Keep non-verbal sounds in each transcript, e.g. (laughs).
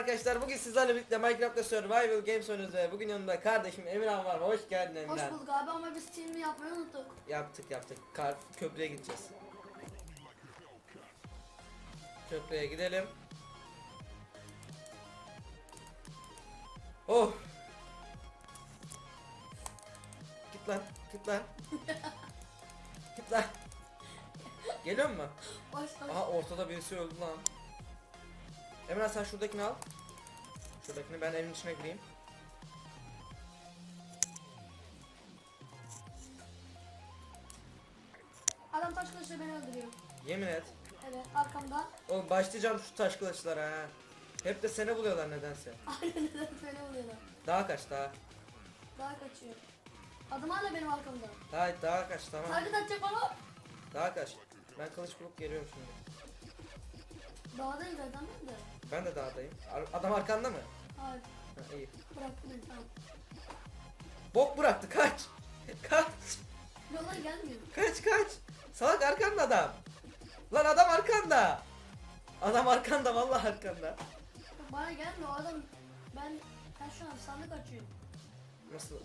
arkadaşlar. Bugün sizlerle birlikte Minecraft'ta Survival Games oynuyoruz ve bugün yanımda kardeşim Emirhan var. Hoş geldin Hoş Emirhan. bulduk abi ama biz filmi yapmayı unuttuk. Yaptık yaptık. Kar köprüye gideceğiz. Köprüye gidelim. Oh. Git lan, git lan. (laughs) git lan. Geliyor mu? Hoş hoş. Aha ortada birisi öldü lan. Emrah sen şuradakini al. Şuradakini ben evin içine gireyim. Adam taş kılıçla beni öldürüyor. Yemin et. Evet arkamda. Oğlum başlayacağım şu taş kılıçlara ha. Hep de seni buluyorlar nedense. (laughs) Aynen neden beni vuruyorlar. Daha kaç daha. Daha kaçıyor. Adam hala benim arkamda. Daha daha kaç tamam. Target atacak bana. Daha kaç. Ben kılıç bulup geliyorum şimdi. Dağdayım zaten ben de. Ben de dağdayım. Ar- Adam arkanda mı? Hayır. Ha, iyi. Bok bıraktı kaç. (laughs) Kaç. Yola gelmiyor. Kaç kaç. Salak arkanda adam. Lan adam arkanda. Adam arkanda vallahi arkanda. Bana gelmiyor o adam. Ben ben şu an sandık açıyorum. Nasıl?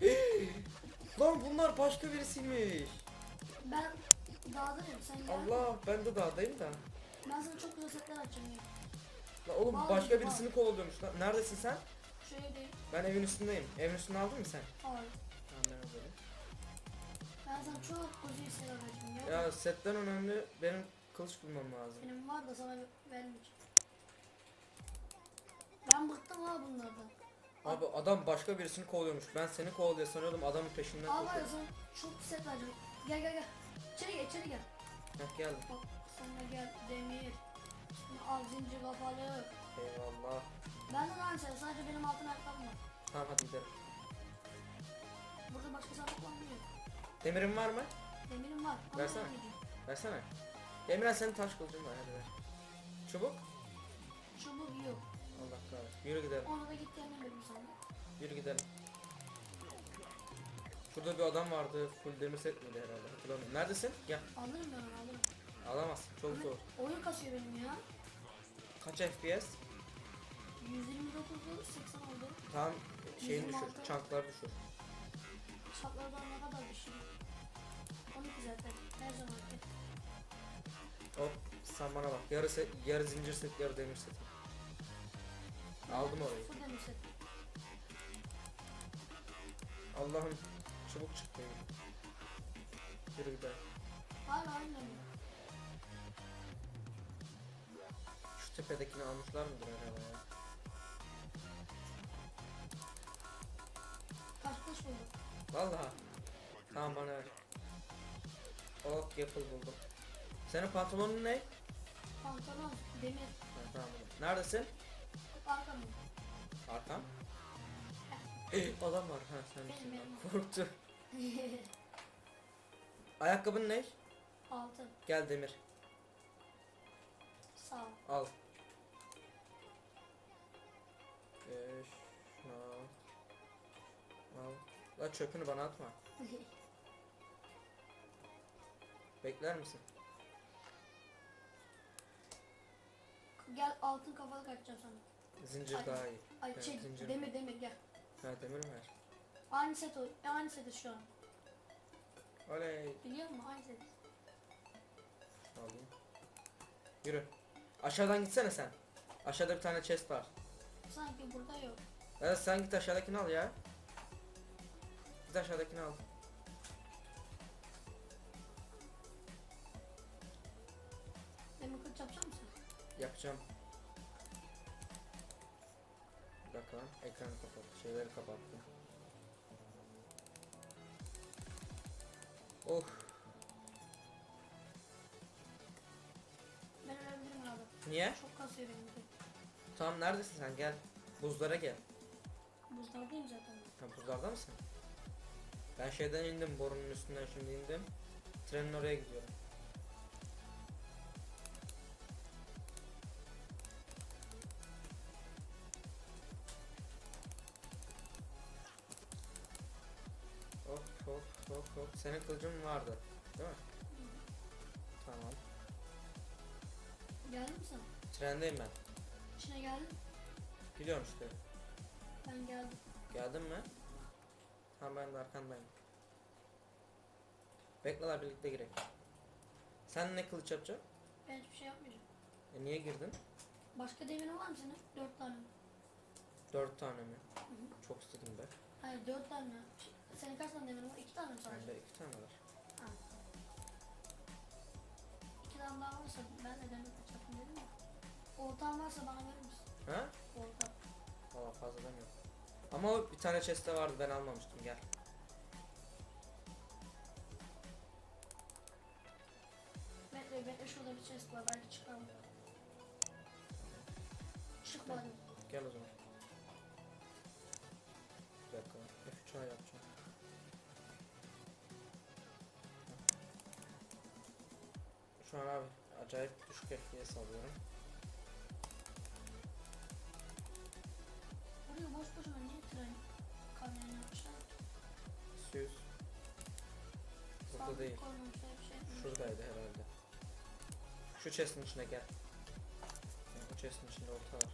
(gasps) Lan bunlar başka birisiymiş. Ben dağdayım sen gel. Allah ben de dağdayım da. Ben sana çok güzel setler açacağım. La oğlum Var, başka var. birisini kovalıyormuş lan. Neredesin sen? Evdeyim. Ben evin üstündeyim. Evin üstünde aldın mı sen? Hayır. Tamam ben alayım. Ben sana çok güzel setler açacağım ya. Ya setten önemli benim kılıç bulmam lazım. Benim var da sana vermeyeceğim. Ben bıktım ha bunlardan. Abi adam başka birisini kovalıyormuş. Ben seni kovalıyor sanıyordum adamın peşinden Al var ya koşuyor. sana çok set vereceğim. Gel gel gel. İçeri gel içeri gel. Heh geldim. Bak sana gel demir. Şimdi al zincir kafalı. Eyvallah. Benden aynı şey sadece benim altın ayakkabım var. Tamam hadi gidelim. Burada başka sandık var mı? Demirin var mı? Demirim var. Ama Versene. vermeyeceğim. Versene. Emirhan senin taş kılıcın var hadi ver. Çubuk. Çubuk yok. Allah kahretsin. Yürü gidelim. Onu da git verim sana. Yürü gidelim. Şurada bir adam vardı. Full demir set miydi herhalde hatırlamıyorum. Neredesin? Gel. Alırım ben onu alırım. Alamazsın. Çok zor. Oyun kasıyor benim ya. Kaç FPS? 129'u 80 oldu. Tamam şeyin düşür. 126. Çanklar düşür. Şaplardan ne kadar şey. 12 zaten. Her zaman. Hop sen bana bak. Yarı, set, yarı zincir set, yarı demir set. Aldım orayı. Full demir set. Allah'ım çubuk çıktı. Yürü gidelim. Hala aynı mi? Tepedekini almışlar mıdır acaba ya? Kılıç buldum. Vallahi. Tamam bana ver. Ok yapıl buldum. Senin pantolonun ne? Pantolon, demir, Ha, tamam. Neredesin? Arkam. Eh, Adam (gasps) var. Ha sen Benim, benim. Korktu. (laughs) Ayakkabın ne? Altın, Gel Demir. sağ ol. Al. Şunu al. Al. La çöpünü bana atma. (laughs) Bekler misin? Gel altın kafalı kaçacağım sana. Zincir Ay, daha iyi. Ay Evet, şey, zincir. demir demir gel. Ha demir mi ver? Aynı set o, aynı set şu an. Oley. Biliyor musun? Aynı set. Alayım. Yürü. Aşağıdan gitsene sen. Aşağıda bir tane chest var. Sanki burada yok. Evet sen git aşağıdakini al ya. Git aşağıdakini al. Demir kılıç yapacak mısın? Yapacağım. Bir dakika. Ekranı kapat. Şeyleri kapattım. Oh. Ben ölebilirim abi. Niye? Çok kasıyor benimki. Tamam neredesin sen? Gel. Buzlara gel. Buzdağdayım zaten. Ha buzlarda mısın? Ben şeyden indim. Borunun üstünden şimdi indim. Trenin oraya gidiyorum. Hop hop hop hop. Senin kılıcın vardı. Değil mi? Tamam. Geldin mi sen? Trendeyim ben. içine geldim. Gidiyorum işte. Ben geldim. Geldin mi? Tamam ben de arkandayım. Bekleler birlikte girek. Sen ne kılıç yapacaksın? Ben hiçbir şey yapmayacağım. E niye girdin? Başka demirin var mı senin? Dört tane mi? Dört tane mi? hı. Çok istedim be. Hayır dört tane. Senin kaç tane demirin var? İki tane mi sadece? Bende iki tane var. Ha. İki tane daha varsa ben de demir yapayım dedim ya. Ortam varsa bana verir misin? Ha? Valla fazladan yok. Ama bir tane chest'te vardı ben almamıştım gel. Bekle bekle şurada bir chest var belki çıkar? Çıkmadı. Gel o zaman. Bir dakika. F3 ay yapacağım. Şu an abi acayip düşük FPS alıyorum. Boşuna niye tren kamyonu yapmışlar? Süz. Burada Sandık değil. bir şey. Şuradaydı herhalde. Şu chest'in içine gel. Yani O chest'in içinde orta var.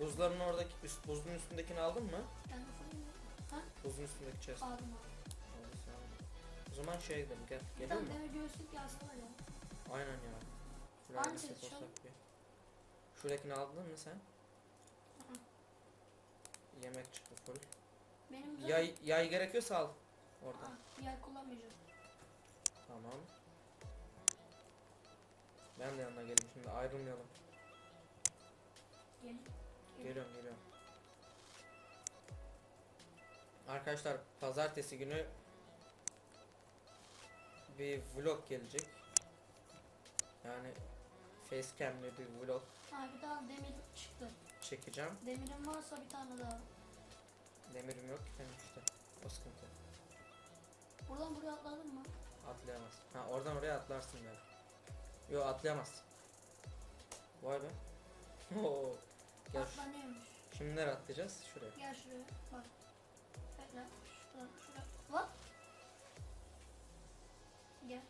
Buzların oradaki üst, buzun üstündekini aldın mı? Ben de fırlayayım mı? Ha? Buzun üstündeki chest. Aldım. O zaman şeye gidelim gel. Bir Geliyor tane mu? demir göğüslük var ya. Aynen ya. Şuraya destek chest şu olsak bir. Şuradakini aldın mı sen? Yemek çıktı full. Benim. Yay, yay gerekiyorsa al. Orada. Ha, yay kullanmayacağım. Tamam. Ben de yanına geleyim şimdi ayrılmayalım. Gelin. Geliyorum geliyorum. Arkadaşlar pazartesi günü bir vlog gelecek. Yani facecam'li bir vlog Ha bir daha demir çıktı. Çekeceğim. Demirim varsa bir tane daha. Demirim yok ki benim işte. O sıkıntı. Buradan buraya atladın mı? Atlayamaz. Ha oradan oraya atlarsın ben. Yo atlayamazsın. Vay be. (laughs) Oo. Gel Atlanıyormuş. Şimdi nereye atlayacağız? Şuraya. Gel şuraya bak. Bekle. Şuradan şuraya. Lan. Gel.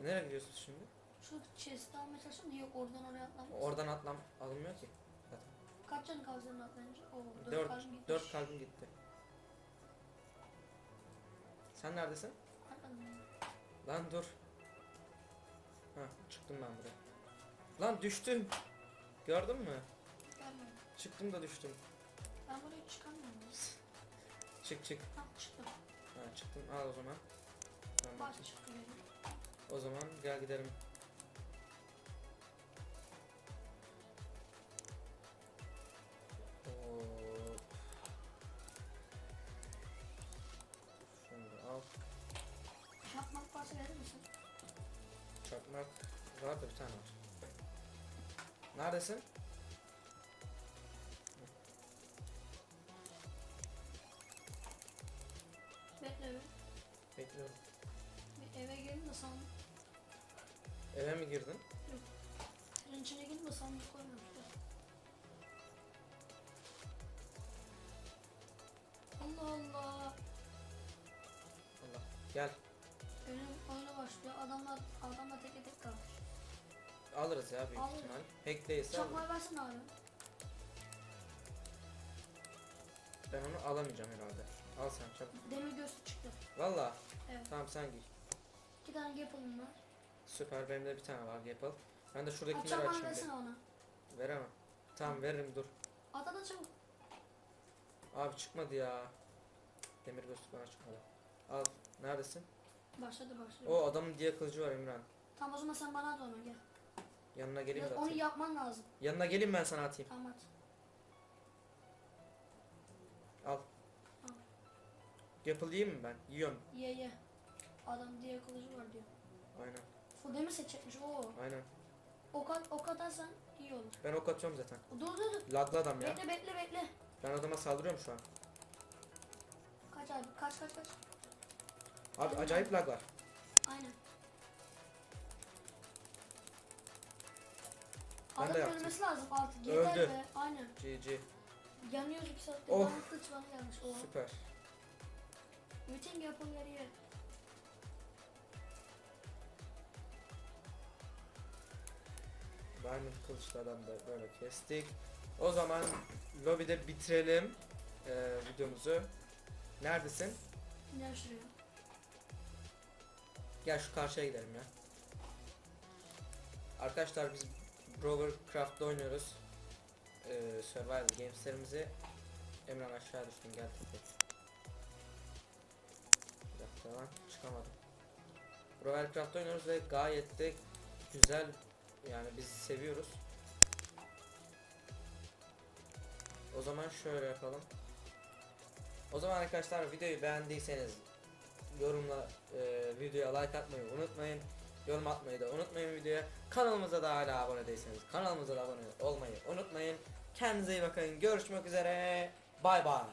E, nereye gidiyorsunuz şimdi? Şu chest'i almaya çalıştım da yok oradan oraya atlamış. Oradan atlam alınmıyor ki. Kaç canı kaldı senin atlayınca? Oo, dört, 4 kalbim gitmiş. 4 kalbim gitti. Sen neredesin? Lan dur. Ha çıktım ben buraya. Lan düştüm. Gördün mü? Gelmiyorum. Çıktım da düştüm. Ben buraya çıkamıyorum. Çık çık. Ha çıktım. Ha çıktım. Al o zaman. Çıktı benim. O zaman gel gidelim. Çakmak varsa verir misin? Çakmak var da bir tane var. Neredesin? Bekle. Bekliyorum. Bir eve gelin de sandık. Eve mi girdin? Başlıyor. Adamlar adamlar tek tek kalmış. Alırız ya büyük Alırız. ihtimal. Hack değilse alırız. Çakmağı versene abi. Ben onu alamayacağım herhalde. Al sen çabuk. Demir göğsü çıktı. Valla. Evet. Tamam sen giy. İki tane yapalım var. Süper benim de bir tane var Gapple. Ben de şuradakileri çakmağı açayım. versene ona. bir. Veremem. Tamam veririm dur. At at at çabuk. Abi çıkmadı ya. Demir gözlük bana çıkmadı. Al. Neredesin? Başladı başladı. O adamın diye kılıcı var Emran. Tamam o zaman sen bana at onu gel. Yanına geleyim de onu atayım. yapman lazım. Yanına geleyim ben sana atayım. Tamam at. Al. Al. Yiyeyim mi ben? Yiyorum. Ye ye. Adam diye kılıcı var diyor. Aynen. Full demir seçecekmiş o. Aynen. O kadar o kadarsan iyi olur. Ben ok atıyorum zaten. Dur dur dur. Laglı adam ya. Bekle bekle bekle. Ben adama saldırıyorum şu an. Kaç abi kaç kaç kaç. Abi acayip lag var. Aynen. Ben de Adam yaptım. ölmesi lazım artık. Öldü. Yeter be. Aynen. GG. Yanıyoruz iki saattir. Of. Bana kılıç bana gelmiş. O. Süper. Bütün yapımları ye. Diamond kılıçlardan da böyle kestik. O zaman lobide bitirelim e, videomuzu. Neredesin? Gel şuraya. Gel şu karşıya gidelim ya. Arkadaşlar biz Brovercraft'ta oynuyoruz. Ee, Survival Games'lerimizi. Emran aşağı düştüm gel tek. Bir dakika lan çıkamadım. Brovercraft'ta oynuyoruz ve gayet de güzel yani biz seviyoruz. O zaman şöyle yapalım. O zaman arkadaşlar videoyu beğendiyseniz yorumla e, videoya like atmayı unutmayın. Yorum atmayı da unutmayın videoya. Kanalımıza da hala abone değilseniz kanalımıza da abone olmayı unutmayın. Kendinize iyi bakın. Görüşmek üzere. Bay bay.